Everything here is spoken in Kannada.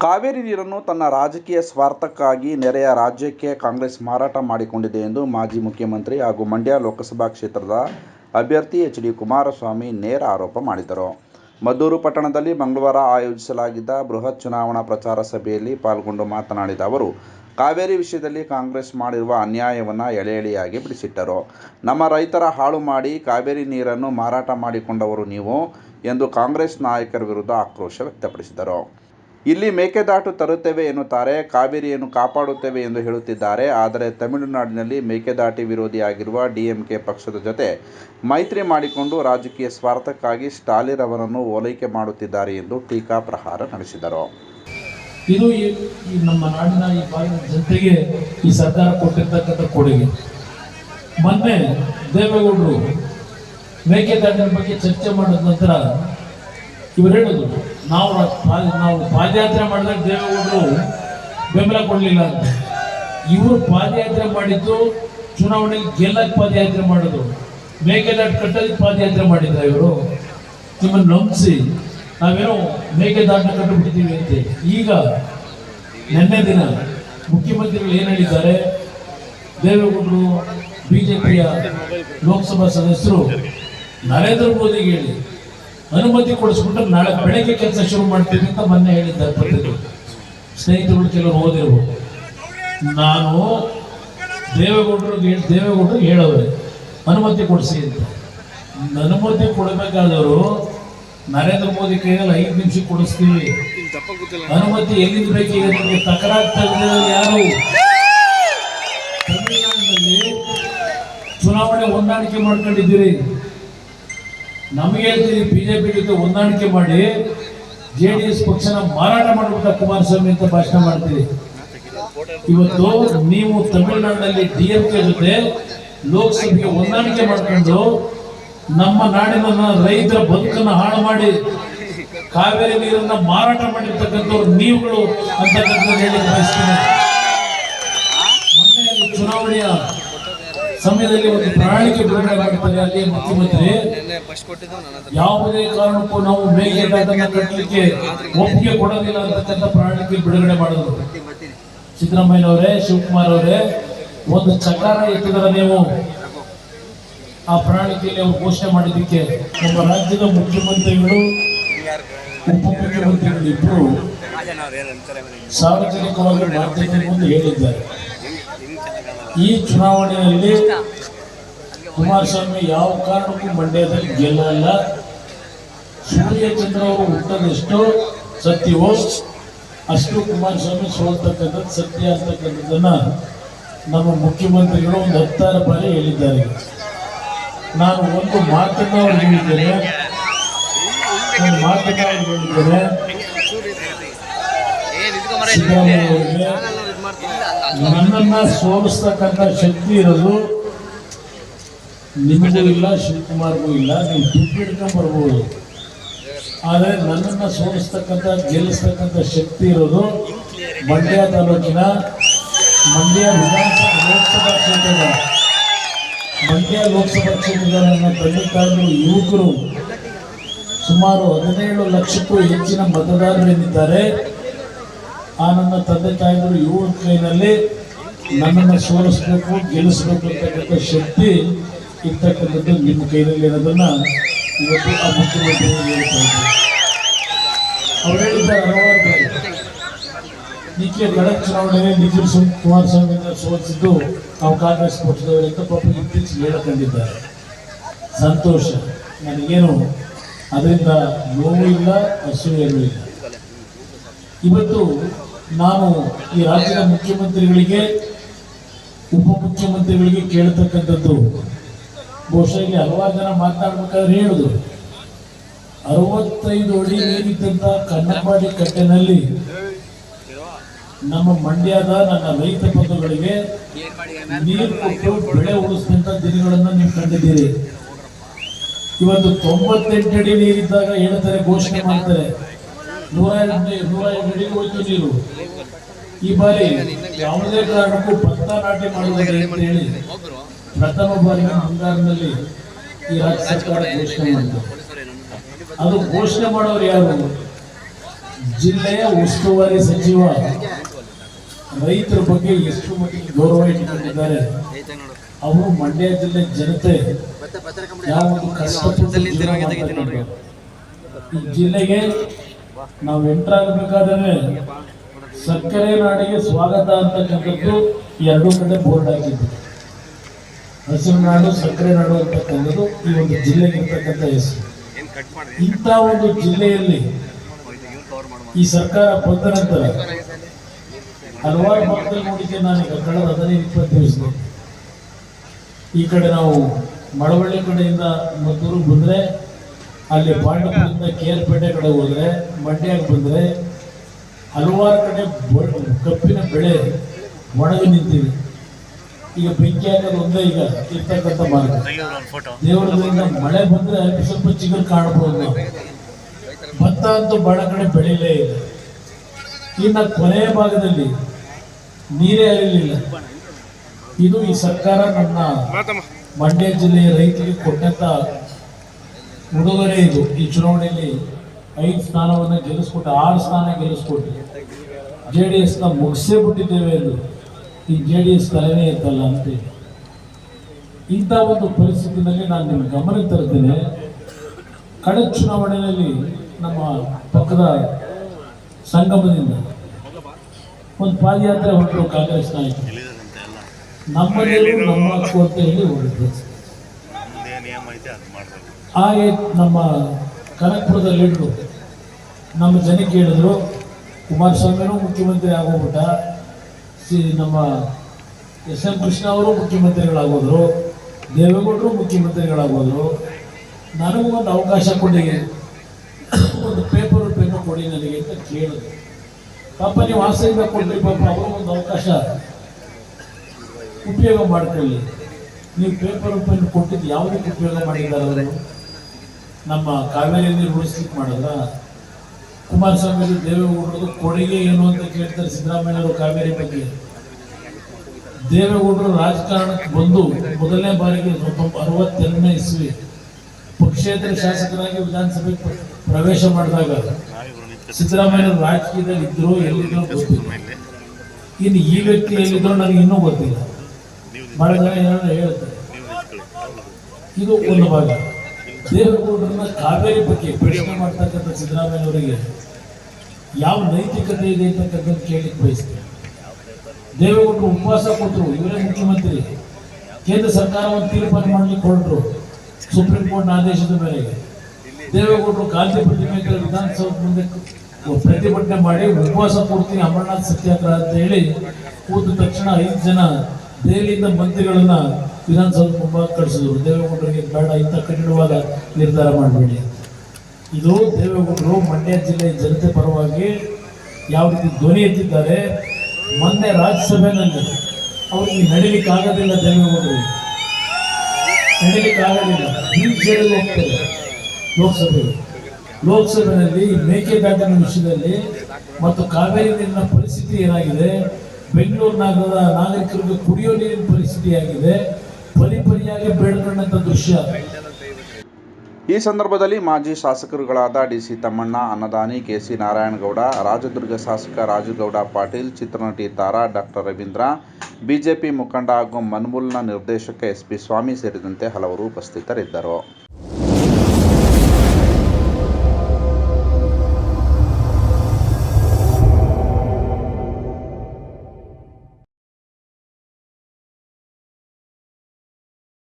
ಕಾವೇರಿ ನೀರನ್ನು ತನ್ನ ರಾಜಕೀಯ ಸ್ವಾರ್ಥಕ್ಕಾಗಿ ನೆರೆಯ ರಾಜ್ಯಕ್ಕೆ ಕಾಂಗ್ರೆಸ್ ಮಾರಾಟ ಮಾಡಿಕೊಂಡಿದೆ ಎಂದು ಮಾಜಿ ಮುಖ್ಯಮಂತ್ರಿ ಹಾಗೂ ಮಂಡ್ಯ ಲೋಕಸಭಾ ಕ್ಷೇತ್ರದ ಅಭ್ಯರ್ಥಿ ಎಚ್. ಡಿ. ಕುಮಾರಸ್ವಾಮಿ ನೇರ ಆರೋಪ ಮಾಡಿದರು. ಮದ್ದೂರು ಪಟ್ಟಣದಲ್ಲಿ ಮಂಗಳವಾರ ಆಯೋಜಿಸಲಾಗಿದ್ದ ಬೃಹತ್ ಚುನಾವಣಾ ಪ್ರಚಾರ ಸಭೆಯಲ್ಲಿ ಪಾಲ್ಗೊಂಡು ಮಾತನಾಡಿದ ಅವರು, ಕಾವೇರಿ ವಿಷಯದಲ್ಲಿ ಕಾಂಗ್ರೆಸ್ ಮಾಡಿರುವ ಅನ್ಯಾಯವನ್ನು ಎಳೆ ಎಳೆಯಾಗಿ ಬಿಡಿಸಿಟ್ಟರು. ನಮ್ಮ ರೈತರ ಹಾಳು ಮಾಡಿ ಕಾವೇರಿ ನೀರನ್ನು ಮಾರಾಟ ಮಾಡಿಕೊಂಡವರು ನೀವು ಎಂದು ಕಾಂಗ್ರೆಸ್ ನಾಯಕರ ವಿರುದ್ಧ ಆಕ್ರೋಶ ವ್ಯಕ್ತಪಡಿಸಿದರು. ಇಲ್ಲಿ ಮೇಕೆದಾಟು ತರುತ್ತೇವೆ ಎನ್ನುತ್ತಾರೆ, ಕಾವೇರಿಯನ್ನು ಕಾಪಾಡುತ್ತೇವೆ ಎಂದು ಹೇಳುತ್ತಿದ್ದಾರೆ. ಆದರೆ ತಮಿಳುನಾಡಿನಲ್ಲಿ ಮೇಕೆದಾಟಿ ವಿರೋಧಿಯಾಗಿರುವ ಡಿಎಂಕೆ ಪಕ್ಷದ ಜೊತೆ ಮೈತ್ರಿ ಮಾಡಿಕೊಂಡು ರಾಜಕೀಯ ಸ್ವಾರ್ಥಕ್ಕಾಗಿ ಸ್ಟಾಲಿನ್ ಅವರನ್ನು ಓಲೈಕೆ ಮಾಡುತ್ತಿದ್ದಾರೆ ಎಂದು ಟೀಕಾ ಪ್ರಹಾರ ನಡೆಸಿದರು. ಇದು ಈ ನಮ್ಮ ನಾಡಿನ ಈ ಭಾಗದ ಜನತೆಗೆ ಈ ಸರ್ಕಾರ ಕೊಟ್ಟಿರ್ತಕ್ಕಂಥ ಕೊಡುಗೆ ಮೊನ್ನೆ ದೇವೇಗೌಡರು ಮೇಕೆದಾಟಿನ ಬಗ್ಗೆ ಚರ್ಚೆ ಮಾಡಿದ ನಂತರ ಇವರು ಹೇಳೋದು, ನಾವು ನಾವು ಪಾದಯಾತ್ರೆ ಮಾಡಿದಾಗ ದೇವೇಗೌಡರು ಬೆಂಬಲ ಕೊಡಲಿಲ್ಲ ಅಂತ. ಇವರು ಪಾದಯಾತ್ರೆ ಮಾಡಿದ್ದು ಚುನಾವಣೆಗೆ ಗೆಲ್ಲಕ್ಕೆ ಪಾದಯಾತ್ರೆ ಮಾಡೋದು, ಮೇಕೆದಾಟು ಕಟ್ಟೋದಕ್ಕೆ ಪಾದಯಾತ್ರೆ ಮಾಡಿದ್ದ ಇವರು? ನಿಮ್ಮನ್ನು ನಂಬಿಸಿ, ನಾವೇನೋ ಮೇಕೆದಾಟ ಕಟ್ಟಿಬಿಡ್ತೀವಿ ಅಂತ ಈಗ ನಿನ್ನೆ ದಿನ ಮುಖ್ಯಮಂತ್ರಿಗಳು ಏನು ಹೇಳಿದ್ದಾರೆ? ದೇವೇಗೌಡರು ಬಿಜೆಪಿಯ ಲೋಕಸಭಾ ಸದಸ್ಯರು ನರೇಂದ್ರ ಮೋದಿಗೆ ಹೇಳಿ ಅನುಮತಿ ಕೊಡಿಸ್ಬಿಟ್ಟು ನಾಳೆ ಬೆಳಗ್ಗೆ ಕೆಲಸ ಶುರು ಮಾಡ್ತೀನಿ ಅಂತ ಮೊನ್ನೆ ಹೇಳಿದ್ದಾರೆ ಪತ್ರಿಕೆ. ಸ್ನೇಹಿತರುಗಳು ಕೆಲವರು ಓದಿರ್ಬೋದು. ನಾನು ದೇವೇಗೌಡರು ದೇವೇಗೌಡರು ಹೇಳವ್ರೆ, ಅನುಮತಿ ಕೊಡಿಸಿ ಅಂತ. ಅನುಮತಿ ಕೊಡಬೇಕಾದವರು ನರೇಂದ್ರ ಮೋದಿ ಕೈಯಲ್ಲಿ ಐದು ನಿಮಿಷ ಕೊಡಿಸ್ತೀವಿ. ಅನುಮತಿ ಎಲ್ಲಿಂದ ನಿಮಗೆ ತಕರಾಗ್ತಾ ಯಾರು? ಚುನಾವಣೆ ಹೊಂದಾಣಿಕೆ ಮಾಡ್ಕೊಂಡಿದ್ದೀರಿ. ನಮಗೆ ಬಿಜೆಪಿ ಜೊತೆ ಹೊಂದಾಣಿಕೆ ಮಾಡಿ ಜೆ ಡಿ ಎಸ್ ಪಕ್ಷನ ಮಾರಾಟ ಮಾಡಿಬಿಟ್ಟ ಕುಮಾರಸ್ವಾಮಿ ಅಂತ ಭಾಷಣ ಮಾಡ್ತೀರಿ. ಇವತ್ತು ನೀವು ತಮಿಳುನಾಡಿನಲ್ಲಿ ಡಿ ಎಂ ಕೆ ಜೊತೆ ಲೋಕಸಭೆಗೆ ಹೊಂದಾಣಿಕೆ ಮಾಡ್ಕೊಂಡು ನಮ್ಮ ನಾಡಿನ ರೈತರ ಬದುಕನ್ನು ಹಾಳು ಮಾಡಿ ಕಾವೇರಿ ನೀರನ್ನ ಮಾರಾಟ ಮಾಡಿರ್ತಕ್ಕಂಥವ್ರು ನೀವುಗಳು ಅಂತಕ್ಕಂಥ ಹೇಳಿ ಬಯಸ್ತೀನಿ ಮೊನ್ನೆ ಚುನಾವಣೆಯ ಸಮಯದಲ್ಲಿ ಒಂದು ಪ್ರಣಾಳಿಕೆ ಬಿಡುಗಡೆ ಮಾಡ್ತಾರೆ ಅಲ್ಲಿ ಮುಖ್ಯಮಂತ್ರಿ. ಯಾವುದೇ ಕಾರಣಕ್ಕೂ ನಾವು ಮೇಕೆದಾಟನ್ನ ಕಟ್ಟಲಿಕ್ಕೆ ಒಪ್ಪಿಗೆ ಕೊಡೋದಿಲ್ಲ ಅಂತಕ್ಕಂಥ ಪ್ರಣಾಳಿಕೆ ಬಿಡುಗಡೆ ಮಾಡಿದ್ರು ಸಿದ್ದರಾಮಯ್ಯನವರೇ ಶಿವಕುಮಾರ್ ಅವರೇ ಒಂದು ಚಕಾರ ಎತ್ತಿದ್ರೆ ನೀವು ಆ ಪ್ರಣಾಳಿಕೆಯಲ್ಲಿ ಅವರು ಘೋಷಣೆ ಮಾಡಿದ್ದಕ್ಕೆ ನಮ್ಮ ರಾಜ್ಯದ ಮುಖ್ಯಮಂತ್ರಿಗಳು ಉಪಮುಖ್ಯಮಂತ್ರಿಗಳು ಇಬ್ಬರು ಸಾರ್ವಜನಿಕವಾಗಿ ಮಾಧ್ಯಮ ಮುಂದೆ ಹೇಳಿದ್ದಾರೆ. ಈ ಚುನಾವಣೆಯಲ್ಲಿ ಕುಮಾರಸ್ವಾಮಿ ಯಾವ ಕಾರಣಕ್ಕೂ ಮಂಡ್ಯದಲ್ಲಿ ಗೆಲ್ಲಲ್ಲ. ಸೂರ್ಯಚಂದ್ರ ಅವರು ಹುಟ್ಟದಷ್ಟು ಸತ್ಯವೋ ಅಷ್ಟು ಕುಮಾರಸ್ವಾಮಿ ಸೋಲ್ತಕ್ಕಂಥದ್ದು ಸತ್ಯ ಅಂತಕ್ಕಂಥದ್ದನ್ನ ನಮ್ಮ ಮುಖ್ಯಮಂತ್ರಿಗಳು ಒಂದು ಹತ್ತಾರು ಬಾರಿ ಹೇಳಿದ್ದಾರೆ. ನಾನು ಒಂದು ಮಾತನ್ನು ಅವ್ರು ಹೇಳಿದ್ದೇನೆ. ಒಂದು ಮಾತನ್ನು ಅವ್ರು ಹೇಳಿದ್ದೇನೆ ಸಿದ್ದರಾಮಯ್ಯ ಅವರಿಗೆ ನನ್ನನ್ನ ಸೋಲಿಸ್ತಕ್ಕಂಥ ಶಕ್ತಿ ಇರೋದು ನಿಮಗೂ ಇಲ್ಲ, ಶಿವಕುಮಾರ್ಗೂ ಇಲ್ಲ, ನೀವು ದುಡ್ಡು ಹಿಡ್ಕೊಂಡು ಬರ್ಬೋದು. ಆದರೆ ನನ್ನನ್ನು ಸೋಲಿಸ್ತಕ್ಕಂಥ, ಗೆಲ್ಲಿಸ್ತಕ್ಕಂಥ ಶಕ್ತಿ ಇರೋದು ಮಂಡ್ಯ ತಾಲೂಕಿನ ಮಂಡ್ಯ ವಿಧಾನಸಭಾ ಲೋಕಸಭಾ ಕ್ಷೇತ್ರದ, ಮಂಡ್ಯ ಲೋಕಸಭಾ ಕ್ಷೇತ್ರದ ನನ್ನ ತಂದೆ ತಾಯಿಗಳು ಯುವಕರು ಸುಮಾರು ಹದಿನೇಳು ಲಕ್ಷಕ್ಕೂ ಹೆಚ್ಚಿನ ಮತದಾರರೇನಿದ್ದಾರೆ ಆ ನನ್ನ ತಂದೆ ತಾಯಿಗಳು ಯುವ ಕೈನಲ್ಲಿ ನನ್ನನ್ನು ಸೋಲಿಸಬೇಕು, ಗೆಲ್ಲಿಸಬೇಕು ಅಂತಕ್ಕಂಥ ಶಕ್ತಿ ಇರ್ತಕ್ಕಂಥದ್ದು ನಿಮ್ಮ ಕೈನಲ್ಲಿ ಇರೋದನ್ನ ಇವತ್ತು ಆ ಮುಖ್ಯಮಂತ್ರಿ ಹೇಳ್ತಾ ಅವ್ರು ಹೇಳಿದ್ದಾರೆ ನಿಖಿಲ್ ಗಡಕ್ ಚುನಾವಣೆಗೆ ನಿಖಿಲ್ ಸುಮ್ ಕುಮಾರಸ್ವಾಮಿಯನ್ನು ಸೋಲಿಸಿದ್ದು ನಾವು ಕಾಂಗ್ರೆಸ್ ಪಕ್ಷದವರು ಅಂತ ಪಾಪ ಇತ್ತೀಚೆಗೆ ಹೇಳಕೊಂಡಿದ್ದಾರೆ. ಸಂತೋಷ. ನನಗೇನು ಅದರಿಂದ ನೋವು ಇಲ್ಲ ಅಸೂಯೆನೂ ಇಲ್ಲ. ಇವತ್ತು ನಾನು ಈ ರಾಜ್ಯದ ಮುಖ್ಯಮಂತ್ರಿಗಳಿಗೆ ಉಪಮುಖ್ಯಮಂತ್ರಿಗಳಿಗೆ ಕೇಳ್ತಕ್ಕಂಥದ್ದು, ಬಹುಶಃ ಇಲ್ಲಿ ಹಲವಾರು ಜನ ಮಾತನಾಡ್ಬೇಕಾದ್ರೆ ಹೇಳಿದ್ರು ಅರವತ್ತೈದು ಅಡಿ ನೀರಿದ್ದಂತ ಕನ್ನಂಬಾಡಿ ಕಟ್ಟೆನಲ್ಲಿ ನಮ್ಮ ಮಂಡ್ಯದ ನನ್ನ ರೈತ ಬಂಧುಗಳಿಗೆ ನೀರು ಕೊಟ್ಟು ಬೆಳೆ ಉಳಿಸಿದಂತ ದಿನಗಳನ್ನು ನೀವು ಕಂಡಿದ್ದೀರಿ. ಇವತ್ತು ತೊಂಬತ್ತೆಂಟು ಅಡಿ ನೀರಿದ್ದಾಗ ಹೇಳ್ತಾರೆ ಘೋಷಣೆ ಮಾಡ್ತಾರೆ? ನೂರ ನೂರ ಎಂಟು ಅಡಿ ಹೋಯ್ತು ನೀರು. ಈ ಬಾರಿ ಯಾವುದೇ ಕಾರಣಕ್ಕೂ ಭತ್ತ ನಾಟಿ ಮಾಡುವುದಿಲ್ಲ ಅಂತ ಹೇಳಿ ಪ್ರಥಮ ಬಾರಿಗೆ ಮುಂಗಾರಿನಲ್ಲಿ ಈ ರಾಜ್ಯ ಸರ್ಕಾರ ಘೋಷಣೆ ಮಾಡಿದೆ ಅದು ಘೋಷಣೆ ಮಾಡೋರು ಯಾರು? ಜಿಲ್ಲೆಯ ಉಸ್ತುವಾರಿ ಸಚಿವ. ರೈತರ ಬಗ್ಗೆ ಎಷ್ಟು ಮಟ್ಟಿಗೆ ಗೌರವ ಇಟ್ಟುಕೊಂಡಿದ್ದಾರೆ ಅವರು ಮಂಡ್ಯ ಜಿಲ್ಲೆ ಜನತೆ ಯಾವ ಒಂದು ಜಿಲ್ಲೆಗೆ ನಾವು ಎಂಟರ್ ಆಗಬೇಕಾದ್ರೆ ಸಕ್ಕರೆ ನಾಡಿಗೆ ಸ್ವಾಗತ ಅಂತಕ್ಕಂಥದ್ದು ಎರಡೂ ಕಡೆ ಬೋರ್ಡ್ ಹಾಕಿದ್ದು ಹಸಿರು ನಾಡು, ಸಕ್ಕರೆ ನಾಡು ಅಂತಕ್ಕಂಥದ್ದು ಈ ಒಂದು ಜಿಲ್ಲೆಗೆ ಇರ್ತಕ್ಕಂಥ ಹೆಸರು. ಇಂಥ ಒಂದು ಜಿಲ್ಲೆಯಲ್ಲಿ ಈ ಸರ್ಕಾರ ಬಂದ ನಂತರ ಹಲವಾರು ಮಕ್ಕಳ ಮೂಡಿಕೆ ನಾನೀಗ ಕಳೆದ ಹದಿನೈದು, ಇಪ್ಪತ್ತು ದಿವಸ ಈ ಕಡೆ ನಾವು ಮಳವಳ್ಳಿ ಕಡೆಯಿಂದ ಮದ್ದೂರು ಬಂದರೆ ಅಲ್ಲಿ ಪಾಂಡವರಿಂದ ಕೆ ಆರ್ ಪೇಟೆ ಕಡೆ ಹೋದರೆ ಮಂಡ್ಯಕ್ಕೆ ಬಂದರೆ ಹಲವಾರು ಕಡೆ ಕಬ್ಬಿನ ಬೆಳೆ ಒಣಗಿ ನಿಂತಿದೆ. ಈಗ ಬೆಂಕಿ ಹಾಕೋದು ಒಂದೇ ಈಗ ಇರ್ತಕ್ಕಂಥ ಮಾರ್ಗ. ದೇವರದಿಂದ ಮಳೆ ಬಂದರೆ ಅಲ್ಲಿ ಸ್ವಲ್ಪ ಚಿಗುರು ಕಾಣಬಹುದು ಭತ್ತ ಅಂತೂ ಬಹಳ ಕಡೆ ಬೆಳೀಲೇ ಇಲ್ಲ. ಇನ್ನು ಕೊನೆಯ ಭಾಗದಲ್ಲಿ ನೀರೇ ಹರಿಲಿಲ್ಲ. ಇದು ಈ ಸರ್ಕಾರ ನನ್ನ ಮಂಡ್ಯ ಜಿಲ್ಲೆಯ ರೈತರಿಗೆ ಕೊಟ್ಟಂತ ಉಡುಗೊರೆ ಈ ಚುನಾವಣೆಯಲ್ಲಿ ಐದು ಸ್ಥಾನವನ್ನು ಗೆಲ್ಲಿಸ್ಕೊಟ್ಟು, ಆರು ಸ್ಥಾನ ಗೆಲ್ಲಿಸ್ಕೊಟ್ಟು ಜೆ ಡಿ ಎಸ್ನ ಮುಗಿಸೇ ಬಿಟ್ಟಿದ್ದೇವೆ ಎಂದು ಈ ಜೆ ಡಿ ಎಸ್ ತಲೆನೇ ಇತ್ತಲ್ಲ ಅಂತೇಳಿ ಇಂಥ ಒಂದು ಪರಿಸ್ಥಿತಿನಲ್ಲಿ ನಾನು ನಿಮ್ಮ ಗಮನಕ್ಕೆ ತರ್ತೇನೆ ಕಳೆದ ಚುನಾವಣೆಯಲ್ಲಿ ನಮ್ಮ ಪಕ್ಕದ ಸಂಗಮದಿಂದ ಒಂದು ಪಾದಯಾತ್ರೆ ಹೊರಟರು ಕಾಂಗ್ರೆಸ್ ನಾಯಕರು. ನಮ್ಮಲ್ಲಿ ನಮ್ಮ ಹಕ್ಕು ಅಂತ ಹೇಳಿ ಹಾಗೆ ನಮ್ಮ ಕನಕಪುರದ ನಮ್ಮ ಜನಕ್ಕೆ ಹೇಳಿದ್ರು, ಕುಮಾರಸ್ವಾಮಿನೂ ಮುಖ್ಯಮಂತ್ರಿ ಆಗೋಗ್ಬಿಟ್ಟ. ಸಿ, ನಮ್ಮ ಎಸ್ ಎಂ ಕೃಷ್ಣ ಅವರು ಮುಖ್ಯಮಂತ್ರಿಗಳಾಗೋದ್ರು, ದೇವೇಗೌಡರು ಮುಖ್ಯಮಂತ್ರಿಗಳಾಗೋದ್ರು. ನನಗೂ ಒಂದು ಅವಕಾಶ ಕೊಡಿ, ಒಂದು ಪೇಪರ್ ಪೆನ್ನು ಕೊಡಿ ನನಗೆ ಅಂತ ಕೇಳಿದ್ರು. ಪಾಪ ನೀವು ಆಸೆಯಿಂದ ಕೊಡ್ರಿ, ಪಾಪ ಅವರು ಒಂದು ಅವಕಾಶ ಉಪಯೋಗ ಮಾಡ್ಕೊಳ್ಳಿ. ನೀವು ಪೇಪರ್ ಪೆನ್ ಕೊಟ್ಟಿದ್ದು ಯಾವುದಕ್ಕೆ ಉಪಯೋಗ ಮಾಡಿದ್ದಾರೆ ಅವರು? ನಮ್ಮ ಕಾವೇರಿಯಲ್ಲಿ ಉಳಿಸ್ಲಿಕ್ಕೆ ಮಾಡಿದ್ರ ಕುಮಾರಸ್ವಾಮಿ ದೇವೇಗೌಡರದು ಕೊಡುಗೆ ಏನು ಅಂತ ಕೇಳ್ತಾರೆ ಸಿದ್ದರಾಮಯ್ಯವರು ಕಾವೇರಿ ಬಗ್ಗೆ. ದೇವೇಗೌಡರು ರಾಜಕಾರಣಕ್ಕೆ ಬಂದು ಮೊದಲನೇ ಬಾರಿಗೆ ಅರವತ್ತೆರಡನೇ ಇಸ್ವಿ ಪಕ್ಷೇತರ ಶಾಸಕರಾಗಿ ವಿಧಾನಸಭೆಗೆ ಪ್ರವೇಶ ಮಾಡಿದಾಗ ಸಿದ್ದರಾಮಯ್ಯವರು ರಾಜಕೀಯದಲ್ಲಿ ಇದ್ರು ಎಲ್ಲಿದ್ರು ಗೊತ್ತಿಲ್ಲ. ಇನ್ನು ಈ ವ್ಯಕ್ತಿ ಎಲ್ಲಿದ್ರು ನನಗೆ ಇನ್ನೂ ಗೊತ್ತಿಲ್ಲ. ಬಹಳ ಜನ ಏನಾದ್ರು ಹೇಳ್ತಾರೆ. ಇದು ಒಂದು ಭಾಗ. ದೇವೇಗೌಡರನ್ನ ಕಾವೇರಿ ಬಗ್ಗೆ ಪ್ರಶ್ನೆ ಮಾಡ್ತಕ್ಕಂಥ ಸಿದ್ದರಾಮಯ್ಯವರಿಗೆ ಯಾವ ನೈತಿಕತೆ ಇದೆ ಅಂತಕ್ಕಂಥದ್ದು ಕೇಳಲಿಕ್ಕೆ ಬಯಸ್ತೇನೆ. ದೇವೇಗೌಡರು ಉಪವಾಸ ಕೊಟ್ಟರು, ಇವರೇ ಮುಖ್ಯಮಂತ್ರಿ. ಕೇಂದ್ರ ಸರ್ಕಾರವನ್ನು ತೀರ್ಮಾನ ಮಾಡಲಿಕ್ಕೆ ಹೊರಟರು, ಸುಪ್ರೀಂ ಕೋರ್ಟ್ನ ಆದೇಶದ ಮೇರೆಗೆ. ದೇವೇಗೌಡರು ಗಾಂಧಿ ಪ್ರತಿಮೆ ವಿಧಾನಸೌಧ ಮುಂದೆ ಪ್ರತಿಭಟನೆ ಮಾಡಿ ಉಪವಾಸ ಕೊಡ್ತೀನಿ, ಅಮರನಾಥ್ ಸತ್ಯಾಗ್ರಹ ಅಂತ ಹೇಳಿ ಕೂತ ತಕ್ಷಣ ಐದು ಜನ ದೆಹಲಿಯಿಂದ ಮಂತ್ರಿಗಳನ್ನ ವಿಧಾನಸೌಧ ಮುಂಭಾಗ ಕಳಿಸಿದ್ರು. ದೇವೇಗೌಡರಿಗೆ ಬೇಡ, ಇಂಥ ಕಟ್ಟಿಡುವಾಗ ನಿರ್ಧಾರ ಮಾಡಬೇಡಿ ಇದು ದೇವೇಗೌಡರು ಮಂಡ್ಯ ಜಿಲ್ಲೆಯ ಜನತೆ ಪರವಾಗಿ ಯಾವ ರೀತಿ ಧ್ವನಿ ಎತ್ತಿದ್ದಾರೆ, ಮೊನ್ನೆ ರಾಜ್ಯಸಭೆಯಲ್ಲಿ ಅವ್ರಿಗೆ ನಡಿಲಿಕ್ಕೆ ಆಗೋದಿಲ್ಲ ದೇವೇಗೌಡರು. ನಡಿಲಿಕ್ಕೆ ಆಗೋದಿಲ್ಲ. ಲೋಕಸಭೆ ಹೋಗ್ತಾರೆ ಲೋಕಸಭೆಗೆ ಲೋಕಸಭೆಯಲ್ಲಿ ಮೇಕೆದಾಟಿನ ವಿಷಯದಲ್ಲಿ ಮತ್ತು ಕಾವೇರಿ ನೀರಿನ ಪರಿಸ್ಥಿತಿ ಏನಾಗಿದೆ, ಬೆಂಗಳೂರು ನಗರದ ನಾಗರಿಕರಿಗೆ ಕುಡಿಯೋ ನೀರಿನ ಪರಿಸ್ಥಿತಿ ಆಗಿದೆ ದೃಶ್ಯ. ಈ ಸಂದರ್ಭದಲ್ಲಿ ಮಾಜಿ ಶಾಸಕರುಗಳಾದ D C Thammanna, Annadani K C Narayanagowda, Rajadurga ಶಾಸಕ ರಾಜುಗೌಡ ಪಾಟೀಲ್, ಚಿತ್ರನಟಿ ತಾರಾ ಡಾಕ್ಟರ್ ರವೀಂದ್ರ, ಬಿಜೆಪಿ ಮುಖಂಡ ಹಾಗೂ ಮನ್ಮೂಲ್ನ ನಿರ್ದೇಶಕ ಎಸ್ ಪಿ ಸ್ವಾಮಿ ಸೇರಿದಂತೆ ಹಲವರು ಉಪಸ್ಥಿತರಿದ್ದರು.